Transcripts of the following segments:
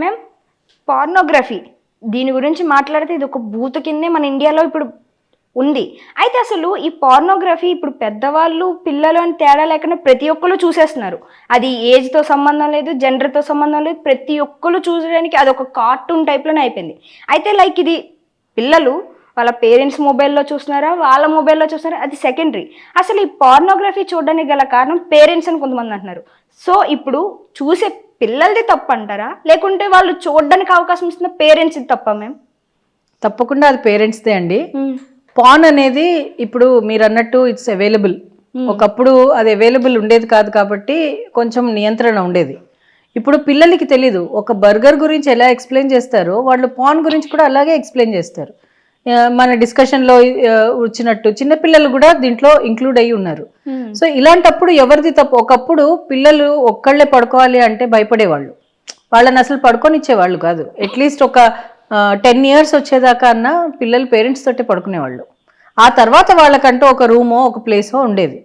Ma'am pornography దీని గురించి మాట్లాడితే ఇది ఒక బూత్ కిందే మన ఇండియాలో ఇప్పుడు ఉంది. అయితే అసలు ఈ పార్నోగ్రఫీ ఇప్పుడు పెద్దవాళ్ళు పిల్లలు అని తేడా లేకుండా ప్రతి ఒక్కరు చూసేస్తున్నారు. అది ఏజ్తో సంబంధం లేదు జెండర్తో సంబంధం లేదు ప్రతి ఒక్కరు చూసడానికి అది ఒక కార్టూన్ టైప్లోనే అయిపోయింది. అయితే లైక్ ఇది పిల్లలు వాళ్ళ పేరెంట్స్ మొబైల్లో చూస్తున్నారా వాళ్ళ మొబైల్లో చూస్తున్నారా అది సెకండరీ అసలు ఈ పార్నోగ్రఫీ చూడడానికి గల కారణం పేరెంట్స్ అని కొంతమంది అంటున్నారు. సో ఇప్పుడు చూసే పిల్లలది తప్పు అంటారా లేకుంటే వాళ్ళు చూడడానికి అవకాశం ఇస్తున్న పేరెంట్స్ తప్ప మేము తప్పకుండా అది పేరెంట్స్దే అండి. పాన్ అనేది ఇప్పుడు మీరు అన్నట్టు ఇట్స్ అవైలబుల్ ఒకప్పుడు అది అవైలబుల్ ఉండేది కాదు కాబట్టి కొంచెం నియంత్రణ ఉండేది. ఇప్పుడు పిల్లలకి తెలీదు. ఒక బర్గర్ గురించి ఎలా ఎక్స్ప్లెయిన్ చేస్తారో వాళ్ళు పాన్ గురించి కూడా అలాగే ఎక్స్ప్లెయిన్ చేస్తారు. మన డిస్కషన్లో వచ్చినట్టు చిన్నపిల్లలు కూడా దీంట్లో ఇంక్లూడ్ అయ్యి ఉన్నారు. సో ఇలాంటప్పుడు ఎవరిది తప్పు? ఒకప్పుడు పిల్లలు ఒక్కళ్ళే పడుకోవాలి అంటే భయపడేవాళ్ళు. వాళ్ళని అసలు పడుకొనిచ్చేవాళ్ళు కాదు. అట్లీస్ట్ ఒక టెన్ ఇయర్స్ వచ్చేదాకా అన్న పిల్లలు పేరెంట్స్ తోటే పడుకునేవాళ్ళు. ఆ తర్వాత వాళ్ళకంటూ ఒక రూమో ఒక ప్లేసో ఉండేది.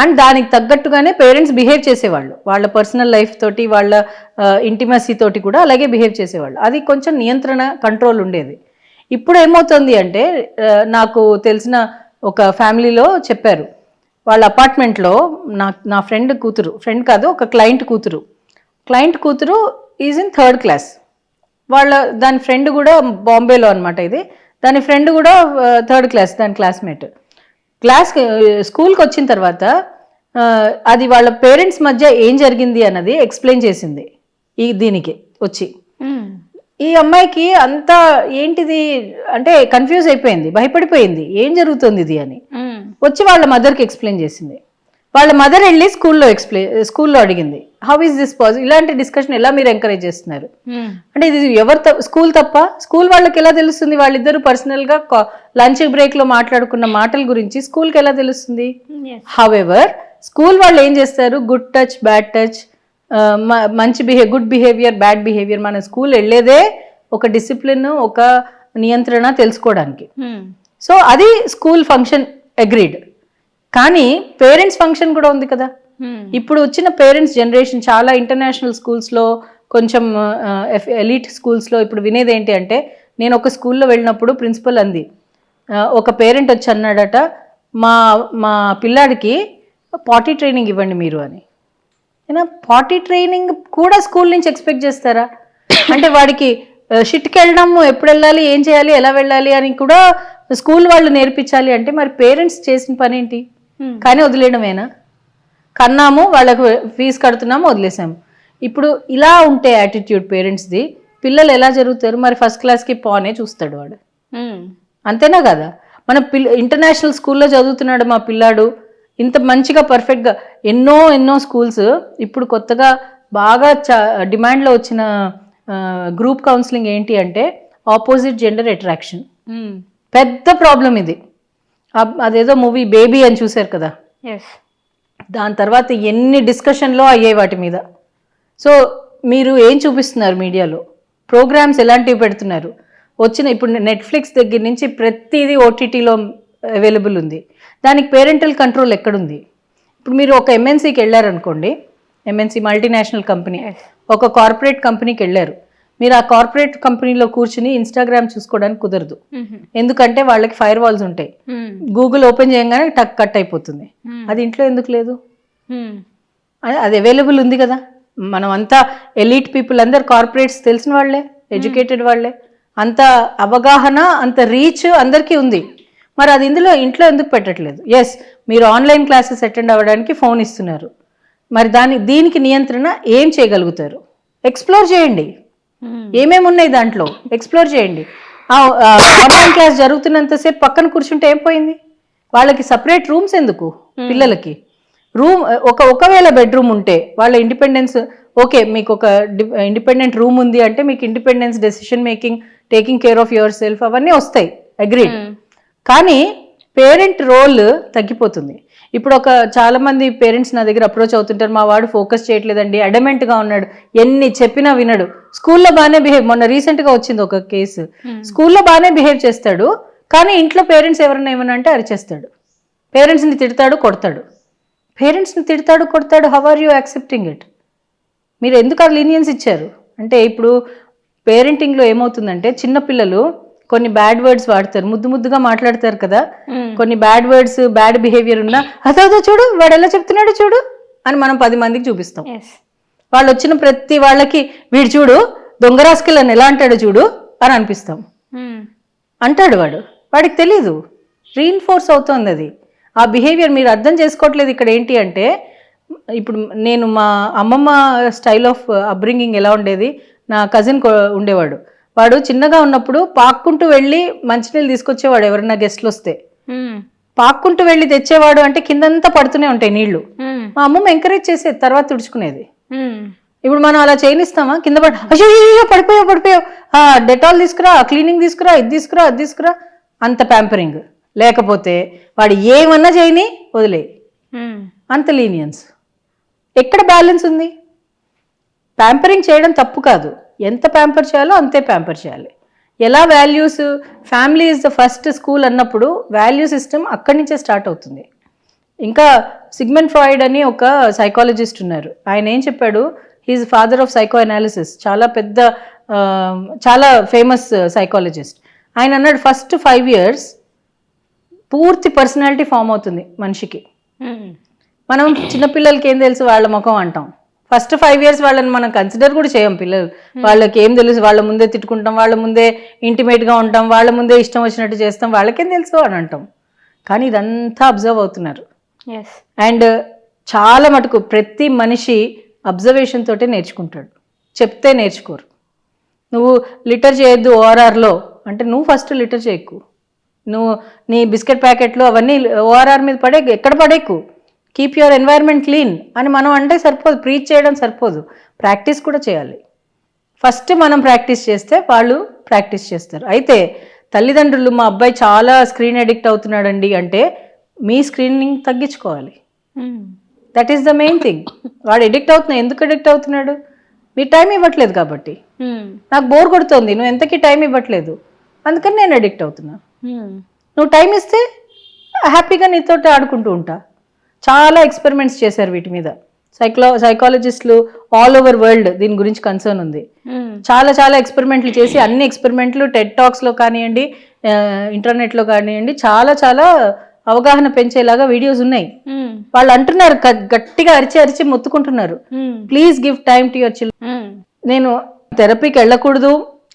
అండ్ దానికి తగ్గట్టుగానే పేరెంట్స్ బిహేవ్ చేసేవాళ్ళు. వాళ్ళ పర్సనల్ లైఫ్ తోటి వాళ్ళ ఇంటిమసీ తోటి కూడా అలాగే బిహేవ్ చేసేవాళ్ళు. అది కొంచెం నియంత్రణ కంట్రోల్ ఉండేది. ఇప్పుడు ఏమవుతుంది అంటే నాకు తెలిసిన ఒక ఫ్యామిలీలో చెప్పారు. వాళ్ళ అపార్ట్మెంట్లో నా నా ఫ్రెండ్ కూతురు ఫ్రెండ్ కాదు ఒక క్లయింట్ కూతురు. క్లయింట్ కూతురు ఈజ్ ఇన్ థర్డ్ క్లాస్. వాళ్ళ దాని ఫ్రెండ్ కూడా బాంబేలో అనమాట ఇది. దాని ఫ్రెండ్ కూడా థర్డ్ క్లాస్ దాని క్లాస్మేట్. క్లాస్ స్కూల్కి వచ్చిన తర్వాత అది వాళ్ళ పేరెంట్స్ మధ్య ఏం జరిగింది అన్నది ఎక్స్ప్లెయిన్ చేసింది. ఈ దీనికి వచ్చి. ఈ అమ్మాయికి అంతా ఏంటిది అంటే కన్ఫ్యూజ్ అయిపోయింది భయపడిపోయింది. ఏం జరుగుతుంది ఇది అని. వచ్చి వాళ్ళ మదర్కి ఎక్స్ప్లెయిన్ చేసింది. వాళ్ళ మదర్ వెళ్ళి స్కూల్లో ఎక్స్ప్లెయిన్ స్కూల్లో అడిగింది హౌ ఇస్ దిస్ పాసిబుల్ ఇలాంటి డిస్కషన్ ఎలా మీరు ఎంకరేజ్ చేస్తున్నారు? అంటే ఇది ఎవరు స్కూల్ తప్ప స్కూల్ వాళ్ళకి ఎలా తెలుస్తుంది? వాళ్ళిద్దరు పర్సనల్గా లంచ్ బ్రేక్లో మాట్లాడుకున్న మాటల గురించి స్కూల్కి ఎలా తెలుస్తుంది? హవెవర్ స్కూల్ వాళ్ళు ఏం చేస్తారు? గుడ్ టచ్ బ్యాడ్ టచ్ మంచి behave good behaviour bad behaviour మన స్కూల్ వెళ్ళేదే ఒక డిసిప్లిన్ ఒక నియంత్రణ తెలుసుకోవడానికి. సో అది స్కూల్ ఫంక్షన్ అగ్రీడ్. కానీ పేరెంట్స్ ఫంక్షన్ కూడా ఉంది కదా. ఇప్పుడు వచ్చిన పేరెంట్స్ జనరేషన్ చాలా ఇంటర్నేషనల్ స్కూల్స్లో కొంచెం ఎలీట్ స్కూల్స్లో ఇప్పుడు వినేది ఏంటి అంటే నేను ఒక స్కూల్లో వెళ్ళినప్పుడు ప్రిన్సిపల్ అంది ఒక పేరెంట్ వచ్చి అన్నాడట మా మా పిల్లాడికి పాటీ ట్రైనింగ్ ఇవ్వండి మీరు అని. ఏనా పాటీ ట్రైనింగ్ కూడా స్కూల్ నుంచి ఎక్స్పెక్ట్ చేస్తారా? అంటే వాడికి షిట్కి వెళ్ళడం ఎప్పుడు వెళ్ళాలి ఏం చేయాలి ఎలా వెళ్ళాలి అని కూడా స్కూల్ వాళ్ళు నేర్పించాలి అంటే మరి పేరెంట్స్ చేసిన పని ఏంటి కానీ వదిలేయడమేనా? కన్నాము వాళ్ళకు ఫీజు కడుతున్నాము వదిలేసాము. ఇప్పుడు ఇలా ఉంటే యాటిట్యూడ్ పేరెంట్స్ది పిల్లలు ఎలా జరుగుతారు? మరి ఫస్ట్ క్లాస్కి పానే చూస్తాడు వాడు. అంతేనా కదా? మన పిల్ల ఇంటర్నేషనల్ స్కూల్లో చదువుతున్నాడు మా పిల్లాడు. ఇంత మంచిగా పర్ఫెక్ట్గా ఎన్నో ఎన్నో స్కూల్స్ ఇప్పుడు కొత్తగా బాగా చ డిమాండ్లో వచ్చిన గ్రూప్ కౌన్సిలింగ్ ఏంటి అంటే ఆపోజిట్ జెండర్ అట్రాక్షన్ పెద్ద ప్రాబ్లం ఇది. అదేదో మూవీ బేబీ అని చూశారు కదా? దాని తర్వాత ఎన్ని డిస్కషన్లో అయ్యాయి వాటి మీద. సో మీరు ఏం చూపిస్తున్నారు మీడియాలో? ప్రోగ్రామ్స్ ఎలాంటివి పెడుతున్నారు? వచ్చిన ఇప్పుడు నెట్ఫ్లిక్స్ దగ్గర నుంచి ప్రతిదీ ఓటీటీలో అవైలబుల్ ఉంది. దానికి పేరెంటల్ కంట్రోల్ ఎక్కడుంది? ఇప్పుడు మీరు ఒక ఎంఎన్సీకి వెళ్ళారనుకోండి ఎంఎన్సీ మల్టీనేషనల్ కంపెనీ ఒక కార్పొరేట్ కంపెనీకి వెళ్ళారు. మీరు ఆ కార్పొరేట్ కంపెనీలో కూర్చుని ఇన్స్టాగ్రామ్ చూసుకోవడానికి కుదరదు. ఎందుకంటే వాళ్ళకి ఫైర్ వాల్స్ ఉంటాయి గూగుల్ ఓపెన్ చేయగానే టక్ కట్ అయిపోతుంది. అది ఇంట్లో ఎందుకు లేదు? అది అవైలబుల్ ఉంది కదా. మనం అంతా ఎలీట్ పీపుల్ అందరు కార్పొరేట్స్ తెలిసిన వాళ్ళే ఎడ్యుకేటెడ్ వాళ్ళే. అంత అవగాహన అంత రీచ్ అందరికీ ఉంది. మరి అది ఇందులో ఇంట్లో ఎందుకు పెట్టట్లేదు? ఎస్ మీరు ఆన్లైన్ క్లాసెస్ అటెండ్ అవ్వడానికి ఫోన్ ఇస్తున్నారు. మరి దాని దీనికి నియంత్రణ ఏం చేయగలుగుతారు? ఎక్స్ప్లోర్ చేయండి. ఏమేమి ఉన్నాయి దాంట్లో? ఎక్స్ప్లోర్ చేయండి. ఆన్లైన్ క్లాస్ జరుగుతున్నంతసేపు పక్కన కూర్చుంటే ఏం పోయింది? వాళ్ళకి సపరేట్ రూమ్స్ ఎందుకు పిల్లలకి? రూమ్ ఒక ఒకవేళ బెడ్రూమ్ ఉంటే వాళ్ళ ఇండిపెండెన్స్ ఓకే మీకు ఒక ఇండిపెండెంట్ రూమ్ ఉంది అంటే మీకు independence decision making taking care of yourself అవన్నీ వస్తాయి. అగ్రీడ్ కానీ పేరెంట్ రోల్ తగ్గిపోతుంది. ఇప్పుడు ఒక చాలా మంది పేరెంట్స్ నా దగ్గర అప్రోచ్ అవుతుంటారు మా వాడు ఫోకస్ చేయట్లేదండి adamant గా ఉన్నాడు ఎన్ని చెప్పినా వినడు. స్కూల్లో బాగానే బిహేవ్ మొన్న recent గా వచ్చింది ఒక కేసు. స్కూల్లో బాగానే బిహేవ్ చేస్తాడు కానీ ఇంట్లో పేరెంట్స్ ఎవరైనా ఏమన్నా అంటే అరిచేస్తాడు. పేరెంట్స్ని తిడతాడు కొడతాడు. పేరెంట్స్ని తిడతాడు కొడతాడు how are you accepting it మీరు ఎందుకు ఆ లీనియన్స్ ఇచ్చారు? అంటే ఇప్పుడు పేరెంటింగ్లో ఏమవుతుందంటే చిన్న పిల్లలు కొన్ని బ్యాడ్ వర్డ్స్ వాడతారు. ముద్దు ముద్దుగా మాట్లాడతారు కదా. కొన్ని బ్యాడ్ వర్డ్స్ బ్యాడ్ బిహేవియర్ ఉన్నా అదో చూడు వాడు ఎలా చెప్తున్నాడు చూడు అని మనం పది మందికి చూపిస్తాం. వాళ్ళు వచ్చిన ప్రతి వాళ్ళకి వీడు చూడు దొంగరాసుకెళ్ళని ఎలా అంటాడు చూడు అని అనిపిస్తాం. అంటాడు వాడు. వాడికి తెలీదు. రీఇన్ఫోర్స్ అవుతోంది అది. ఆ బిహేవియర్ మీరు అర్థం చేసుకోవట్లేదు ఇక్కడ ఏంటి అంటే ఇప్పుడు నేను మా అమ్మమ్మ స్టైల్ ఆఫ్ అబ్రింగింగ్ ఎలా ఉండేది? నా కజిన్ ఉండేవాడు. వాడు చిన్నగా ఉన్నప్పుడు పాక్కుంటూ వెళ్ళి మంచినీళ్ళు తీసుకొచ్చేవాడు ఎవరైనా గెస్ట్లు వస్తే. పాక్కుంటూ వెళ్ళి తెచ్చేవాడు అంటే కిందంతా పడుతూనే ఉంటాయి నీళ్ళు. మా అమ్మమ్మ ఎంకరేజ్ చేసేది తర్వాత తుడుచుకునేది. ఇప్పుడు మనం అలా చేయనిస్తామా? కింద పడి అయ్యో అయ్యో, పడిపోయావు పడిపోయావు. ఆ డెటాల్ తీసుకురా క్లీనింగ్ తీసుకురా ఇది తీసుకురా అది తీసుకురా. అంత ప్యాంపరింగ్ లేకపోతే వాడు ఏమన్నా చేయని వదిలే అంత లీనియన్స్ ఎక్కడ బ్యాలెన్స్ ఉంది? ప్యాంపరింగ్ చేయడం తప్పు కాదు. ఎంత ప్యాంపర్ చేయాలో అంతే ప్యాంపర్ చేయాలి. ఎలా values family is the first school అన్నప్పుడు వాల్యూ సిస్టమ్ అక్కడి నుంచే స్టార్ట్ అవుతుంది. ఇంకా సిగ్మెంట్ ఫ్రాయిడ్ అని ఒక సైకాలజిస్ట్ ఉన్నారు. ఆయన ఏం చెప్పాడు? He's father of psychoanalysis చాలా పెద్ద చాలా ఫేమస్ సైకాలజిస్ట్ ఆయన అన్నాడు ఫస్ట్ ఫైవ్ ఇయర్స్ పూర్తి పర్సనాలిటీ ఫామ్ అవుతుంది మనిషికి. మనం చిన్నపిల్లలకి ఏం తెలుసు? వాళ్ళ ముఖం అంటాం. ఫస్ట్ ఫైవ్ ఇయర్స్ వాళ్ళని మనం కన్సిడర్ కూడా చేయం పిల్లలు. వాళ్ళకి ఏం తెలుసు? వాళ్ళ ముందే తిట్టుకుంటాం వాళ్ళ ముందే intimate గా ఉంటాం వాళ్ళ ముందే ఇష్టం వచ్చినట్టు చేస్తాం వాళ్ళకేం తెలుసు అని అంటాం. కానీ ఇదంతా అబ్జర్వ్ అవుతున్నారు. అండ్ చాలా మటుకు ప్రతి మనిషి అబ్జర్వేషన్ తోటే నేర్చుకుంటాడు. చెప్తే నేర్చుకోరు. నువ్వు లిటర్ చేయొద్దు ఓఆర్ఆర్లో అంటే నువ్వు ఫస్ట్ లిటర్ చేయకు. నువ్వు నీ బిస్కెట్ ప్యాకెట్లు అవన్నీ ఓఆర్ఆర్ మీద పడే ఎక్కడ పడేకు? కీప్ యువర్ ఎన్వైర్న్మెంట్ క్లీన్ అని మనం అంటే సరిపోదు ప్రీచ్ చేయడం సరిపోదు. ప్రాక్టీస్ కూడా చేయాలి. ఫస్ట్ మనం ప్రాక్టీస్ చేస్తే వాళ్ళు ప్రాక్టీస్ చేస్తారు. అయితే తల్లిదండ్రులు మా అబ్బాయి చాలా స్క్రీన్ అడిక్ట్ అవుతున్నాడండి అంటే మీ స్క్రీనింగ్ తగ్గించుకోవాలి. That is the main thing వాడు ఎడిక్ట్ అవుతున్నాడు ఎందుకు ఎడిక్ట్ అవుతున్నాడు? మీరు టైం ఇవ్వట్లేదు కాబట్టి. నాకు బోర్ కొడుతోంది నువ్వు ఎంతకీ టైం ఇవ్వట్లేదు? అందుకని నేను అడిక్ట్ అవుతున్నా. నువ్వు టైం ఇస్తే హ్యాపీగా నీతో ఆడుకుంటూ ఉంటా. చాలా ఎక్స్పెరిమెంట్స్ చేశారు వీటి మీద. సైక్లో సైకాలజిస్టులు ఆల్ ఓవర్ వరల్డ్ దీని గురించి కన్సర్న్ ఉంది. చాలా చాలా ఎక్స్పెరిమెంట్లు చేసి అన్ని ఎక్స్పెరిమెంట్లు టెడ్ టాక్స్లో కానివ్వండి ఇంటర్నెట్లో కానివ్వండి చాలా చాలా అవగాహన పెంచేలాగా వీడియోస్ ఉన్నాయి. వాళ్ళు అంటున్నారు గట్టిగా అరిచి అరిచి మొత్తుకుంటున్నారు. Please give time to your children నేను థెరపీకి వెళ్ళకూడదు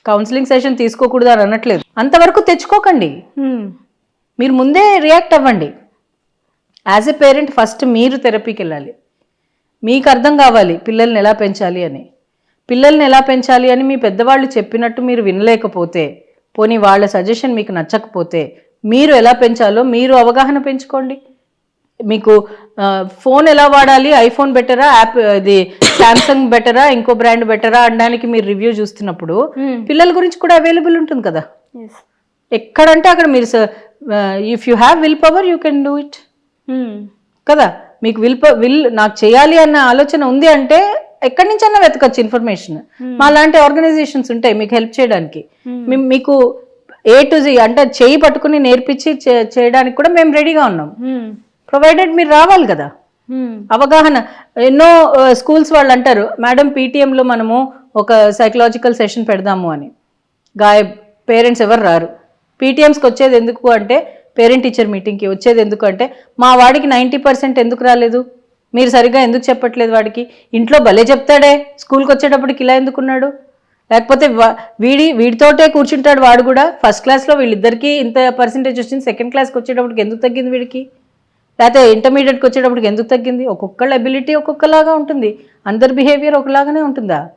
కౌన్సిలింగ్ సెషన్ తీసుకోకూడదు అని అనట్లేదు. అంతవరకు తెచ్చుకోకండి. మీరు ముందే రియాక్ట్ అవ్వండి. యాజ్ ఎ పేరెంట్ ఫస్ట్ మీరు థెరపీకి వెళ్ళాలి. మీకు అర్థం కావాలి పిల్లల్ని ఎలా పెంచాలి అని. పిల్లల్ని ఎలా పెంచాలి అని మీ పెద్దవాళ్ళు చెప్పినట్టు మీరు వినలేకపోతే పోనీ వాళ్ళ సజెషన్ మీకు నచ్చకపోతే మీరు ఎలా పెంచాలో మీరు అవగాహన పెంచుకోండి. మీకు ఫోన్ ఎలా వాడాలి? ఐఫోన్ బెటరా? యాప్ ఇది శాంసంగ్ బెటరా? ఇంకో బ్రాండ్ బెటరా? అనడానికి మీరు రివ్యూ చూస్తున్నప్పుడు పిల్లల గురించి కూడా అవైలబుల్ ఉంటుంది కదా. ఎక్కడంటే అక్కడ మీరు if you have will power you can do it కదా? మీకు విల్ విల్ నాకు చేయాలి అన్న ఆలోచన ఉంది అంటే ఎక్కడి నుంచైనా వెతకచ్చు ఇన్ఫర్మేషన్. మా లాంటి ఆర్గనైజేషన్స్ ఉంటాయి మీకు హెల్ప్ చేయడానికి. మీకు ఏ టు జీ అంటే చేయి పట్టుకుని నేర్పించి చేయడానికి కూడా మేము రెడీగా ఉన్నాం. ప్రొవైడెడ్ మీరు రావాలి కదా? అవగాహన. ఎన్నో స్కూల్స్ వాళ్ళు అంటారు మేడం పీటీఎంలో మనము ఒక సైకలాజికల్ సెషన్ పెడదాము అని. గాయ పేరెంట్స్ ఎవరు రారు. పీటీఎంస్కి వచ్చేది ఎందుకు అంటే పేరెంట్ టీచర్ మీటింగ్కి వచ్చేది ఎందుకంటే మా వాడికి నైంటీ పర్సెంట్ ఎందుకు రాలేదు? మీరు సరిగ్గా ఎందుకు చెప్పట్లేదు వాడికి? ఇంట్లో భలే చెప్తాడే. స్కూల్కి వచ్చేటప్పటికి ఇలా ఎందుకున్నాడు? లేకపోతే వా- వీడి వీడితోటే కూర్చుంటాడు వాడు కూడా. ఫస్ట్ క్లాస్లో వీళ్ళిద్దరికీ ఇంత పర్సెంటేజ్ వచ్చింది. సెకండ్ క్లాస్కి వచ్చేటప్పటికి ఎందుకు తగ్గింది వీడికి? లేకపోతే ఇంటర్మీడియట్కి వచ్చేటప్పటికి ఎందుకు తగ్గింది? ఒక్కొక్కళ్ళ అబిలిటీ ఒక్కొక్కలాగా ఉంటుంది. అందరి బిహేవియర్ ఒకలాగానే ఉంటుందా?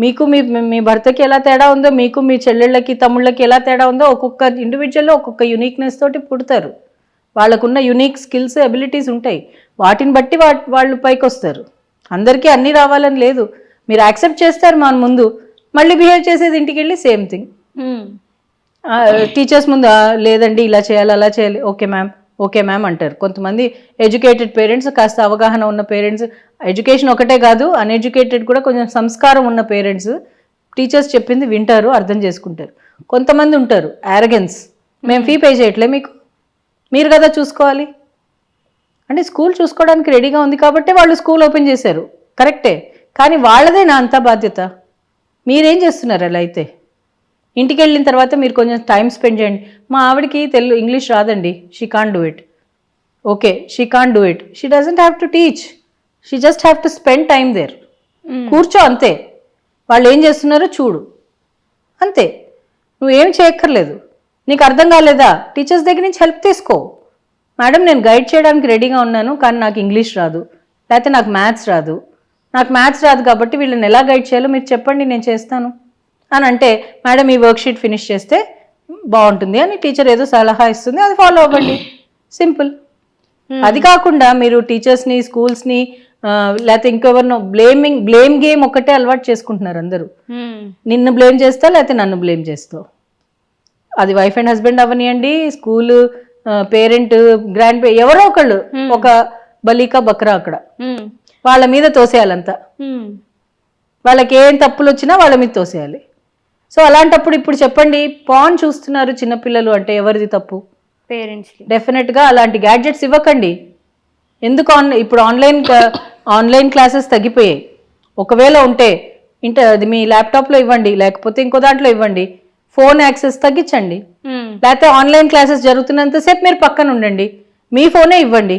మీకు మీ మీ భర్తకి ఎలా తేడా ఉందో మీకు మీ చెల్లెళ్ళకి తమ్ముళ్ళకి ఎలా తేడా ఉందో ఒక్కొక్క ఇండివిజువల్ ఒక్కొక్క యునిక్నెస్ తోటి పుడతారు. వాళ్ళకున్న యునిక్ స్కిల్స్ అబిలిటీస్ ఉంటాయి. వాటిని బట్టి వా వాళ్ళు పైకి వస్తారు అందరికీ అన్నీ రావాలని లేదు. మీరు యాక్సెప్ట్ చేస్తారు మన ముందు. మళ్ళీ బిహేవ్ చేసేది ఇంటికి వెళ్ళి సేమ్ థింగ్ టీచర్స్ ముందు "ఆ, లేదండి ఇలా చేయాలి అలా చేయాలి. ఓకే మ్యామ్ ఓకే మ్యామ్ అంటారు. కొంతమంది ఎడ్యుకేటెడ్ పేరెంట్స్ కాస్త అవగాహన ఉన్న పేరెంట్స్ ఎడ్యుకేషన్ ఒకటే కాదు అన్ఎడ్యుకేటెడ్ కూడా కొంచెం సంస్కారం ఉన్న పేరెంట్స్ టీచర్స్ చెప్పింది వింటారు అర్థం చేసుకుంటారు. కొంతమంది ఉంటారు యారగెన్స్ మేము ఫీ పే చేయట్లే మీకు. మీరు కదా చూసుకోవాలి. అంటే స్కూల్ చూసుకోవడానికి రెడీగా ఉంది కాబట్టి వాళ్ళు స్కూల్ ఓపెన్ చేశారు. కరెక్టే. కానీ వాళ్ళదే నా అంతా బాధ్యత. మీరేం చేస్తున్నారు అలా అయితే? ఇంటికి వెళ్ళిన తర్వాత మీరు కొంచెం టైం స్పెండ్ చేయండి. మా ఆవిడకి తెలుగు ఇంగ్లీష్ రాదండి. She can do it okay she can do it she doesn't have to teach she just have to spend time there కూర్చో అంతే. వాళ్ళు ఏం చేస్తున్నారో చూడు. అంతే. నువ్వేం చేయక్కర్లేదు. నీకు అర్థం కాలేదా? టీచర్స్ దగ్గర నుంచి హెల్ప్ తీసుకో. మేడం నేను గైడ్ చేయడానికి రెడీగా ఉన్నాను కానీ నాకు ఇంగ్లీష్ రాదు. లేకపోతే నాకు మ్యాథ్స్ రాదు. నాకు మ్యాథ్స్ రాదు కాబట్టి వీళ్ళని ఎలా గైడ్ చేయాలో మీరు చెప్పండి నేను చేస్తాను. అని అంటే మేడం ఈ వర్క్షీట్ ఫినిష్ చేస్తే బాగుంటుంది అని టీచర్ ఏదో సలహా ఇస్తుంది అది ఫాలో అవ్వండి. సింపుల్ అది కాకుండా మీరు టీచర్స్ని స్కూల్స్ని లేకపోతే ఇంకెవరినో బ్లేమింగ్ బ్లేమ్ గేమ్ ఒక్కటే అలవాటు చేసుకుంటున్నారు అందరూ. నిన్ను బ్లేమ్ చేస్తా లేకపోతే నన్ను బ్లేమ్ చేస్తావు? అది వైఫ్ అండ్ హస్బెండ్ అవనియండి స్కూల్ పేరెంట్ గ్రాండ్ పే ఎవరో ఒకళ్ళు ఒక బలీకా బక్రా అక్కడ. వాళ్ళ మీద తోసేయాలంతా. వాళ్ళకి ఏం తప్పులు వచ్చినా వాళ్ళ మీద తోసేయాలి. సో అలాంటప్పుడు ఇప్పుడు చెప్పండి పాన్ చూస్తున్నారు చిన్నపిల్లలు అంటే ఎవరిది తప్పు? పేరెంట్స్ డెఫినెట్గా అలాంటి గ్యాడ్జెట్స్ ఇవ్వకండి. ఎందుకు ఆన్ ఇప్పుడు ఆన్లైన్ ఆన్లైన్ క్లాసెస్ తగ్గిపోయాయి. ఒకవేళ ఉంటే ఇంట అది మీ ల్యాప్టాప్లో ఇవ్వండి లేకపోతే ఇంకో దాంట్లో ఇవ్వండి. ఫోన్ యాక్సెస్ తగ్గించండి. లేకపోతే ఆన్లైన్ క్లాసెస్ జరుగుతున్నంతసేపు మీరు పక్కన ఉండండి. మీ ఫోనే ఇవ్వండి.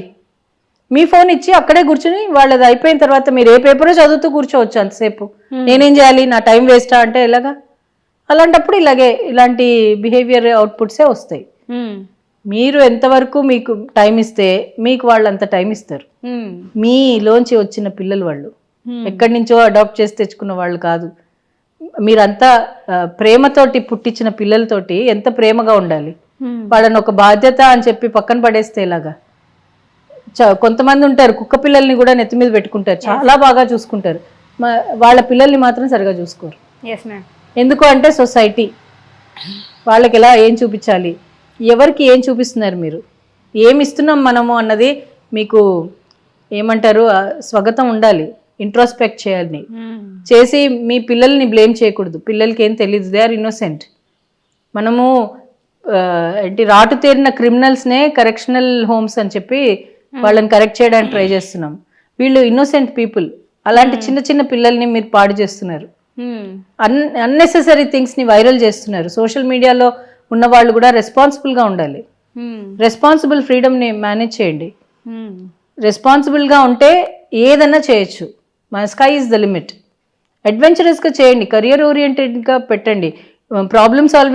మీ ఫోన్ ఇచ్చి అక్కడే కూర్చుని వాళ్ళది అయిపోయిన తర్వాత మీరు ఏ పేపరో చదువుతూ కూర్చోవచ్చు అంతసేపు. నేనేం చేయాలి? నా టైం వేస్టా అంటే ఎలాగా? అలాంటప్పుడు ఇలాగే ఇలాంటి బిహేవియర్ అవుట్పుట్సే వస్తాయి. మీరు ఎంతవరకు మీకు టైం ఇస్తే మీకు వాళ్ళు అంత టైం ఇస్తారు. మీలోంచి వచ్చిన పిల్లలు వాళ్ళు. ఎక్కడి నుంచో అడాప్ట్ చేసి తెచ్చుకున్న వాళ్ళు కాదు. మీరంతా ప్రేమతోటి పుట్టించిన పిల్లలతోటి ఎంత ప్రేమగా ఉండాలి? వాళ్ళని ఒక బాధ్యత అని చెప్పి పక్కన పడేస్తే ఎలాగా? చ- కొంతమంది ఉంటారు కుక్క పిల్లల్ని కూడా నెత్తి మీద పెట్టుకుంటారు. చాలా బాగా చూసుకుంటారు. వాళ్ళ పిల్లల్ని మాత్రం సరిగా చూసుకోరు. ఎందుకు అంటే సొసైటీ. వాళ్ళకి ఎలా ఏం చూపించాలి? ఎవరికి ఏం చూపిస్తున్నారు మీరు? ఏమి ఇస్తున్నాం మనము అన్నది మీకు ఏమంటారు స్వగతం ఉండాలి. ఇంట్రోస్పెక్ట్ చేయాలి. చేసి మీ పిల్లల్ని బ్లేమ్ చేయకూడదు. పిల్లలకి ఏం తెలియదు దే ఆర్ ఇన్నోసెంట్ మనము ఏంటి రాటు తేరిన క్రిమినల్స్నే కరెక్షనల్ హోమ్స్ అని చెప్పి వాళ్ళని కరెక్ట్ చేయడానికి ట్రై చేస్తున్నాం. వీళ్ళు ఇన్నోసెంట్ పీపుల్ అలాంటి చిన్న చిన్న పిల్లల్ని మీరు పాడు చేస్తున్నారు. అన్ అన్నెసెసరీ థింగ్స్ని వైరల్ చేస్తున్నారు. సోషల్ మీడియాలో ఉన్న వాళ్ళు కూడా రెస్పాన్సిబుల్గా ఉండాలి. రెస్పాన్సిబుల్ ఫ్రీడమ్ని మేనేజ్ చేయండి. రెస్పాన్సిబుల్గా ఉంటే ఏదన్నా చేయొచ్చు. మన స్కై ఇస్ ద లిమిట్ అడ్వెంచరస్గా చేయండి. కెరియర్ ఓరియంటెడ్గా పెట్టండి. Problem solving